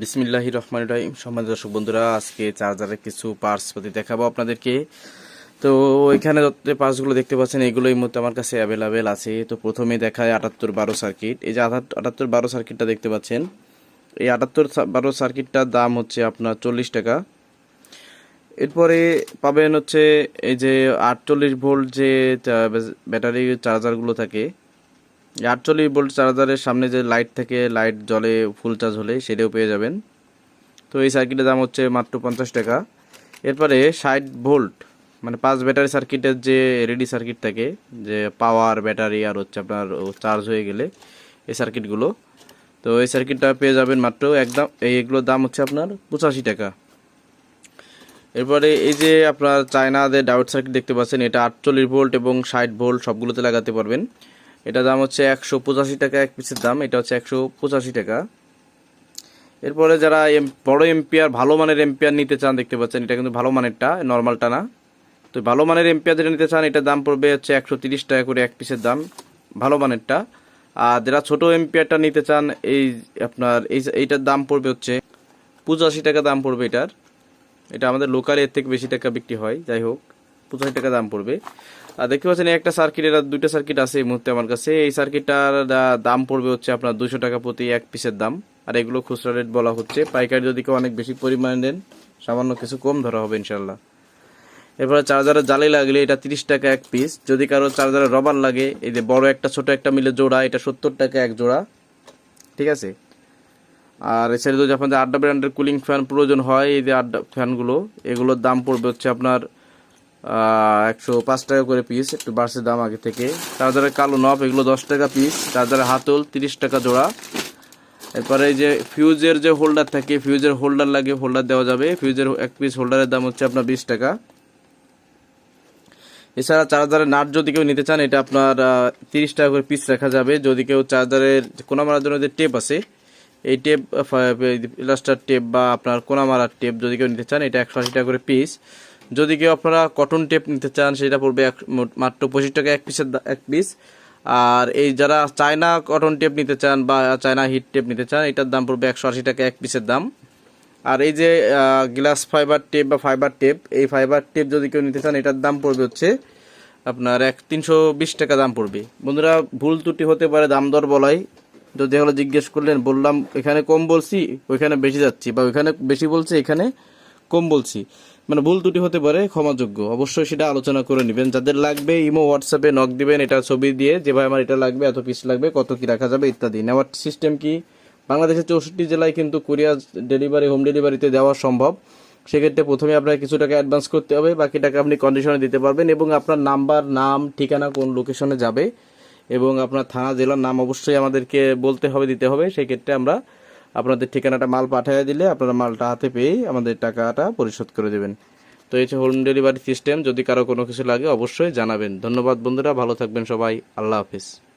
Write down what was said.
বিসমিল্লাহ রহমান রাহিম। সম্মানিত দর্শক বন্ধুরা, আজকে চার্জারের কিছু পার্টস পাতি দেখাবো আপনাদেরকে। তো এখানে যে পার্টসগুলো দেখতে পাচ্ছেন, এগুলো এই মুহূর্তে আমার কাছে অ্যাভেলেবেল আছে। তো প্রথমে দেখায় আটাত্তর বারো সার্কিট এই যে আটাত্তর বারো সার্কিটটা দেখতে পাচ্ছেন, এই আটাত্তর বারো সার্কিটটার দাম হচ্ছে আপনার চল্লিশ টাকা। এরপরে পাবেন হচ্ছে এই যে আটচল্লিশ ভোল্ট যে ব্যাটারি চার্জারগুলো থাকে আটচল্লিশ ভোল্ট চার্জারের সামনে যে লাইট থাকে লাইট জলে ফুল চার্জ হলে সেটাও পেয়ে যাবেন। তো এই সার্কিটের দাম হচ্ছে মাত্র পঞ্চাশ টাকা। এরপরে ষাট ভোল্ট মানে পাঁচ ব্যাটারি সার্কিটের যে রেডি সার্কিট থাকে, যে পাওয়ার, ব্যাটারি আর হচ্ছে আপনার চার্জ হয়ে গেলে এই সার্কিটগুলো। তো এই সার্কিটটা পেয়ে যাবেন মাত্র একদম এইগুলোর দাম হচ্ছে আপনার পঁচাশি টাকা। এরপরে এই যে আপনার চায়নাদের ডাউট সার্কিট দেখতে পাচ্ছেন, এটা আটচল্লিশ ভোল্ট এবং ষাট ভোল্ট সবগুলোতে লাগাতে পারবেন। এটা দাম হচ্ছে একশো পঁচাশি টাকা, এক পিসের দাম, এটা হচ্ছে একশো পঁচাশি টাকা। এরপরে যারা বড় এম্পিয়ার ভালো মানের এম্পিয়ার নিতে চান, দেখতে পাচ্ছেন, এটা কিন্তু ভালো মানেরটা, নর্মালটা না। তো ভালো মানের এম্পিয়ার যেটা নিতে চান এটার দাম পড়বে হচ্ছে একশো তিরিশ টাকা করে এক পিসের দাম, ভালো মানেরটা। আর যারা ছোট এম্পিয়ারটা নিতে চান, এই আপনার, এই এইটার দাম পড়বে হচ্ছে পঁচাশি টাকা দাম পড়বে এটার। এটা আমাদের লোকাল এর থেকে বেশি টাকা বিক্রি হয়, যাই হোক, পঁচাশি টাকা দাম পড়বে। দেখতে পাচ্ছেন একটা সার্কিট এর দুইটা সার্কিট আছে এই মুহূর্তে আমার কাছে। এই সার্কিটটার দাম পড়বে হচ্ছে আপনার দুশো টাকা প্রতি এক পিসের দাম। আর এগুলো খুচরা রেট বলা হচ্ছে। পাইকারি যদি কেউ অনেক বেশি পরিমাণে নেন, সামান্য কিছু কম ধরা হবে ইনশাল্লাহ এরপরে চার্জারের জালি লাগলে এটা তিরিশ টাকা এক পিস যদি কারও চার্জারের রবার লাগে, এই যে বড় একটা, ছোট একটা মিলে জোড়া, এটা সত্তর টাকা এক জোড়া। ঠিক আছে? আর এছাড়া যদি আপনাদের আড্ডা ব্র্যান্ডের কুলিং ফ্যান প্রয়োজন হয়, এই যে আড্ডা ফ্যানগুলো এগুলোর দাম পড়বে হচ্ছে আপনার একশো পাঁচ টাকা করে পিস একটু বাড়ছে দাম আগে থেকে। চার্জারের কালো নব এগুলো দশ টাকা পিস চার্জারের হাতল তিরিশ টাকা জোড়া। এরপরে যে ফিউজের যে হোল্ডার থাকে ফিউজের হোল্ডার লাগে হোল্ডার দেওয়া যাবে। ফিউজের এক পিস হোল্ডারের দাম হচ্ছে আপনার বিশ টাকা। এছাড়া চার্জারের নাট যদি কেউ নিতে চান, এটা আপনার তিরিশ টাকা করে পিস রাখা যাবে। যদি কেউ চার্জারের কোনা মারার জন্য যে টেপ আছে, এই টেপ ইলাস্টার টেপ বা আপনার কোনা মারার টেপ যদি কেউ নিতে চান, এটা একশো আশি টাকা করে পিস যদি কেউ আপনারা কটন টেপ নিতে চান, সেটা পড়বে এক- মাত্র পঁচিশ টাকা, এক পিসের এক পিস আর এই যারা চায়না কটন টেপ নিতে চান বা চায়না হিট টেপ নিতে চান, এটার দাম পড়বে একশো আশি টাকা, এক পিসের দাম। আর এই যে গ্লাস ফাইবার টেপ বা ফাইবার টেপ এই ফাইবার টেপ যদি কেউ নিতে চান, এটার দাম পড়বে হচ্ছে আপনার এক তিনশো বিশ টাকা দাম পড়বে। বন্ধুরা, ভুল ত্রুটি হতে পারে, দাম দর বলাই। যদি হলো জিজ্ঞেস করলেন, বললাম, এখানে কম বলছি, ওইখানে বেশি যাচ্ছি, বা ওইখানে বেশি বলছি, এখানে কম বলছি। মানে ভুল ত্রুটি হতে পারে, ক্ষমাযোগ্য। অবশ্যই সেটা আলোচনা করে নেবেন। যাদের লাগবে ইমো, হোয়াটসঅ্যাপে নক দিবেন, এটা ছবি দিয়ে যে ভাই আমার এটা লাগবে, এত পিস লাগবে, কত কি রাখা যাবে, ইত্যাদি। নেওয়ার সিস্টেম কি? বাংলাদেশের চৌষট্টি জেলায় কিন্তু কুরিয়ার ডেলিভারি হোম ডেলিভারিতে দেওয়া সম্ভব। সেক্ষেত্রে প্রথমে আপনাকে কিছু টাকা অ্যাডভান্স করতে হবে, বাকি টাকা আপনি কন্ডিশনে দিতে পারবেন এবং আপনার নাম্বার নাম, ঠিকানা কোন লোকেশনে যাবে এবং আপনার থানা, জেলার নাম অবশ্যই আমাদেরকে বলতে হবে, দিতে হবে। সেক্ষেত্রে আমরা আপনাদের ঠিকানাটা মাল পাঠিয়ে দিলে আপনারা মালটা হাতে পেয়ে আমাদের টাকাটা পরিশোধ করে দেবেন। তো এই হচ্ছে হোম ডেলিভারি সিস্টেম। যদি কারও কোনো কিছু লাগে অবশ্যই জানাবেন। ধন্যবাদ বন্ধুরা, ভালো থাকবেন সবাই। আল্লাহ হাফিজ।